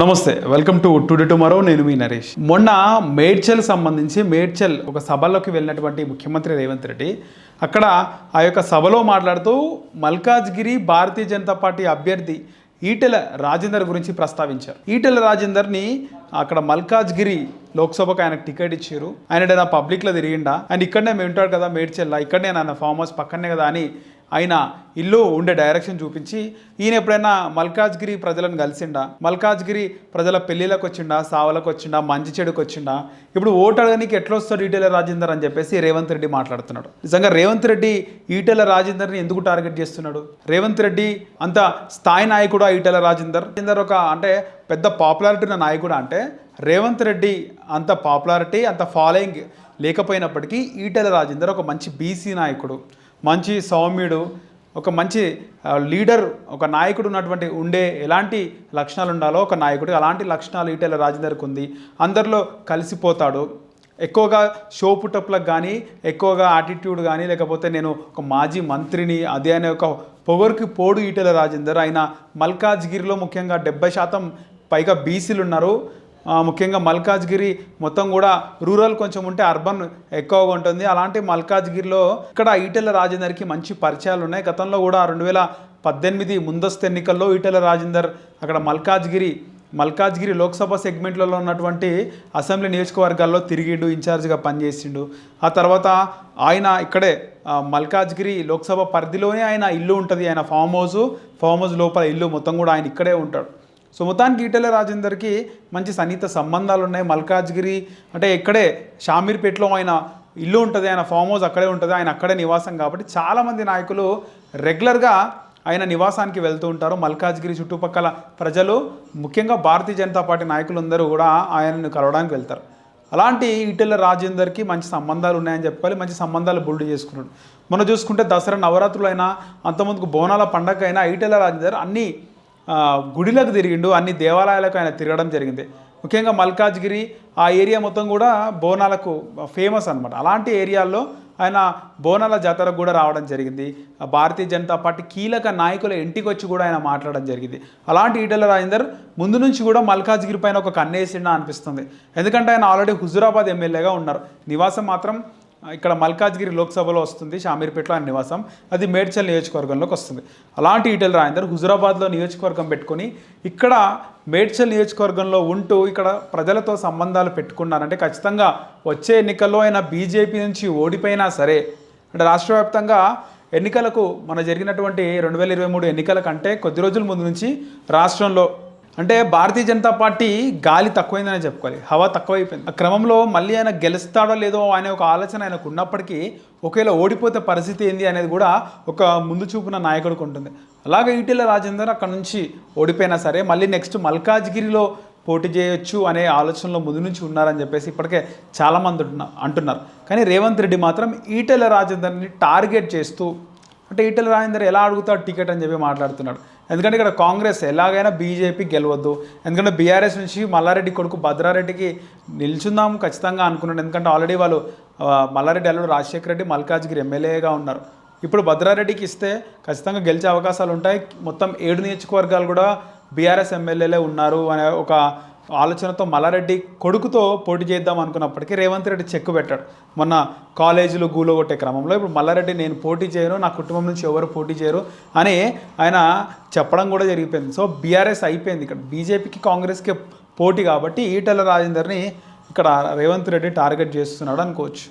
నమస్తే welcome to today tomorrow నేను మీ నరేష్. మొన్న మేడ్చల్ సంబంధించి మేడ్చల్ ఒక సభలోకి వెళ్ళినటువంటి ముఖ్యమంత్రి రేవంత్ రెడ్డి అక్కడ ఆ యొక్క సభలో మాట్లాడుతూ మల్కాజ్గిరి భారతీయ జనతా పార్టీ అభ్యర్థి ఈటెల రాజేందర్ గురించి ప్రస్తావించారు. ఈటెల రాజేందర్ని అక్కడ మల్కాజ్గిరి లోక్సభకు ఆయనకు టికెట్ ఇచ్చారు. ఆయన నా పబ్లిక్లో తిరిగిండా? ఆయన ఇక్కడనే మేము ఉంటాడు కదా మేడ్చెల్లా ఇక్కడనే ఆయన ఫామ్ హౌస్ పక్కనే కదా అని ఆయన ఇల్లు ఉండే డైరెక్షన్ చూపించి ఈయన ఎప్పుడైనా మల్కాజ్గిరి ప్రజలను కలిసిండా? మల్కాజ్గిరి ప్రజల పెళ్ళిళ్ళకి వచ్చిండా సావులకు వచ్చిండా మంచి చెడుకు వచ్చిండా ఇప్పుడు ఓటు అడగనికి ఎట్లా వస్తాడు ఈటెల రాజేందర్ అని చెప్పేసి రేవంత్ రెడ్డి మాట్లాడుతున్నాడు. నిజంగా రేవంత్ రెడ్డి ఈటెల రాజేందర్ని ఎందుకు టార్గెట్ చేస్తున్నాడు? రేవంత్ రెడ్డి అంత స్థాయి నాయకుడు ఈటెల రాజేందర్? రాజేందర్ ఒక అంటే పెద్ద పాపులారిటీ ఉన్న నాయకుడు అంటే రేవంత్ రెడ్డి అంత పాపులారిటీ అంత ఫాలోయింగ్ లేకపోయినప్పటికీ ఈటెల రాజేందర్ ఒక మంచి బీసీ నాయకుడు. మంచి సౌమ్యుడు ఒక మంచి లీడర్ ఒక నాయకుడు ఉన్నటువంటి ఉండే ఎలాంటి లక్షణాలు ఉండాలో ఒక నాయకుడు అలాంటి లక్షణాలు ఈటెల రాజేందర్కి ఉంది. అందరిలో కలిసిపోతాడు. ఎక్కువగా షో పుటప్లకు కానీ ఎక్కువగా యాటిట్యూడ్ కానీ లేకపోతే నేను ఒక మాజీ మంత్రిని అదే అనే ఒక పొగరుకి పోడు ఈటెల రాజేందర్. ఆయన మల్కాజ్గిరిలో ముఖ్యంగా డెబ్బై శాతం పైగా బీసీలు ఉన్నారు. ముఖ్యంగా మల్కాజ్గిరి మొత్తం కూడా రూరల్ కొంచెం ఉంటే అర్బన్ ఎక్కువగా ఉంటుంది. అలాంటి మల్కాజ్గిరిలో ఇక్కడ ఈటెల రాజేందర్కి మంచి పరిచయాలు ఉన్నాయి. గతంలో కూడా రెండు వేల పద్దెనిమిది ముందస్తు ఎన్నికల్లో ఈటెల రాజేందర్ అక్కడ మల్కాజ్గిరి మల్కాజ్గిరి లోక్సభ సెగ్మెంట్లలో ఉన్నటువంటి అసెంబ్లీ నియోజకవర్గాల్లో తిరిగిండు ఇన్ఛార్జ్గా పనిచేసిండు. ఆ తర్వాత ఆయన ఇక్కడే మల్కాజ్గిరి లోక్సభ పరిధిలోనే ఆయన ఇల్లు ఉంటుంది. ఆయన ఫామ్ హౌస్ ఫామ్ హౌస్ లోపల ఇల్లు మొత్తం కూడా ఆయన ఇక్కడే ఉంటాడు. సో మొత్తానికి ఈటెల రాజేందర్కి మంచి సన్నిహిత సంబంధాలు ఉన్నాయి మల్కాజ్గిరి అంటే ఇక్కడే షామీర్పేటలో ఆయన ఇల్లు ఉంటుంది ఆయన ఫామ్ హౌస్ అక్కడే ఉంటుంది ఆయన అక్కడే నివాసం కాబట్టి చాలామంది నాయకులు రెగ్యులర్గా ఆయన నివాసానికి వెళ్తూ ఉంటారు. మల్కాజ్గిరి చుట్టుపక్కల ప్రజలు ముఖ్యంగా భారతీయ జనతా పార్టీ నాయకులందరూ కూడా ఆయనను కలవడానికి వెళ్తారు. అలాంటి ఈటెల రాజేందర్కి మంచి సంబంధాలు ఉన్నాయని చెప్పుకోవాలి. మంచి సంబంధాలు బుల్డ్ చేసుకున్నాడు. మనం చూసుకుంటే దసరా నవరాత్రులు అయినా అంతమందికి బోనాల పండగ అయినా ఈటెల రాజేందర్ అన్ని గుడిలకు తిరిగిండు అన్ని దేవాలయాలకు ఆయన తిరగడం జరిగింది. ముఖ్యంగా మల్కాజ్గిరి ఆ ఏరియా మొత్తం కూడా బోనాలకు ఫేమస్ అనమాట అలాంటి ఏరియాల్లో ఆయన బోనాల జాతరకు కూడా రావడం జరిగింది. భారతీయ జనతా పార్టీ కీలక నాయకుల ఇంటికి వచ్చి కూడా ఆయన మాట్లాడడం జరిగింది. అలాంటి ఈటల రాజేందర్ ముందు నుంచి కూడా మల్కాజ్గిరి పైన ఒక కన్నేసిండా అనిపిస్తుంది. ఎందుకంటే ఆయన ఆల్రెడీ హుజురాబాద్ ఎమ్మెల్యేగా ఉన్నారు. నివాసం మాత్రం ఇక్కడ మల్కాజ్గిరి లోక్సభలో వస్తుంది షామీర్పేటలో ఆయన నివాసం. అది మేడ్చల్ నియోజకవర్గంలోకి వస్తుంది. అలాంటి ఈటెల రాజేందర్ హుజురాబాద్లో నియోజకవర్గం పెట్టుకొని ఇక్కడ మేడ్చల్ నియోజకవర్గంలో ఉంటూ ఇక్కడ ప్రజలతో సంబంధాలు పెట్టుకున్నారంటే ఖచ్చితంగా వచ్చే ఎన్నికల్లో ఆయన బీజేపీ నుంచి ఓడిపోయినా సరే అంటే రాష్ట్ర వ్యాప్తంగా ఎన్నికలకు మన జరిగినటువంటి రెండు వేల ఇరవై మూడు ఎన్నికల కంటే కొద్ది రోజుల ముందు నుంచి రాష్ట్రంలో అంటే భారతీయ జనతా పార్టీ గాలి తక్కువైందని చెప్పుకోవాలి. హవా తక్కువైపోయింది. ఆ క్రమంలో మళ్ళీ ఆయన గెలుస్తాడో లేదో అనే ఒక ఆలోచన ఆయనకు ఉన్నప్పటికీ ఒకవేళ ఓడిపోతే పరిస్థితి ఏంది అనేది కూడా ఒక ముందు చూపున నాయకుడికి ఉంటుంది. అలాగే ఈటెల రాజేందర్ అక్కడ నుంచి ఓడిపోయినా సరే మళ్ళీ నెక్స్ట్ మల్కాజ్గిరిలో పోటీ చేయొచ్చు అనే ఆలోచనలో ముందు నుంచి ఉన్నారని చెప్పేసి ఇప్పటికే చాలామంది అంటున్నారు. కానీ రేవంత్ రెడ్డి మాత్రం ఈటెల రాజేందర్ని టార్గెట్ చేస్తూ అంటే ఈటెల రాజేందర్ ఎలా అడుగుతాడు టికెట్ అని చెప్పి మాట్లాడుతున్నాడు. ఎందుకంటే ఇక్కడ కాంగ్రెస్ ఎలాగైనా బీజేపీ గెలవద్దు. ఎందుకంటే బీఆర్ఎస్ నుంచి మల్లారెడ్డి కొడుకు భద్రారెడ్డికి నిల్చుందాం ఖచ్చితంగా అనుకున్నాడు. ఎందుకంటే ఆల్రెడీ వాళ్ళు మల్లారెడ్డి అల్లుడు రాజశేఖర రెడ్డి మల్కాజ్గిరి ఎమ్మెల్యేగా ఉన్నారు. ఇప్పుడు భద్రారెడ్డికి ఇస్తే ఖచ్చితంగా గెలిచే అవకాశాలు ఉంటాయి. మొత్తం ఏడు నియోజకవర్గాలు కూడా బీఆర్ఎస్ ఎమ్మెల్యేలే ఉన్నారు అనే ఒక ఆలోచనతో మల్లారెడ్డి కొడుకుతో పోటీ చేద్దాం అనుకున్నప్పటికీ రేవంత్ రెడ్డి చెక్కు పెట్టాడు. మొన్న కాలేజీలు గూలో కొట్టే క్రమంలో ఇప్పుడు మల్లారెడ్డి నేను పోటీ చేయను నా కుటుంబం నుంచి ఎవరు పోటీ చేయరు అని ఆయన చెప్పడం కూడా జరిగిపోయింది. సో బీఆర్ఎస్ అయిపోయింది ఇక్కడ. బీజేపీకి కాంగ్రెస్కి పోటీ కాబట్టి ఈటెల రాజేందర్ని ఇక్కడ రేవంత్ రెడ్డి టార్గెట్ చేస్తున్నాడు అనుకోవచ్చు.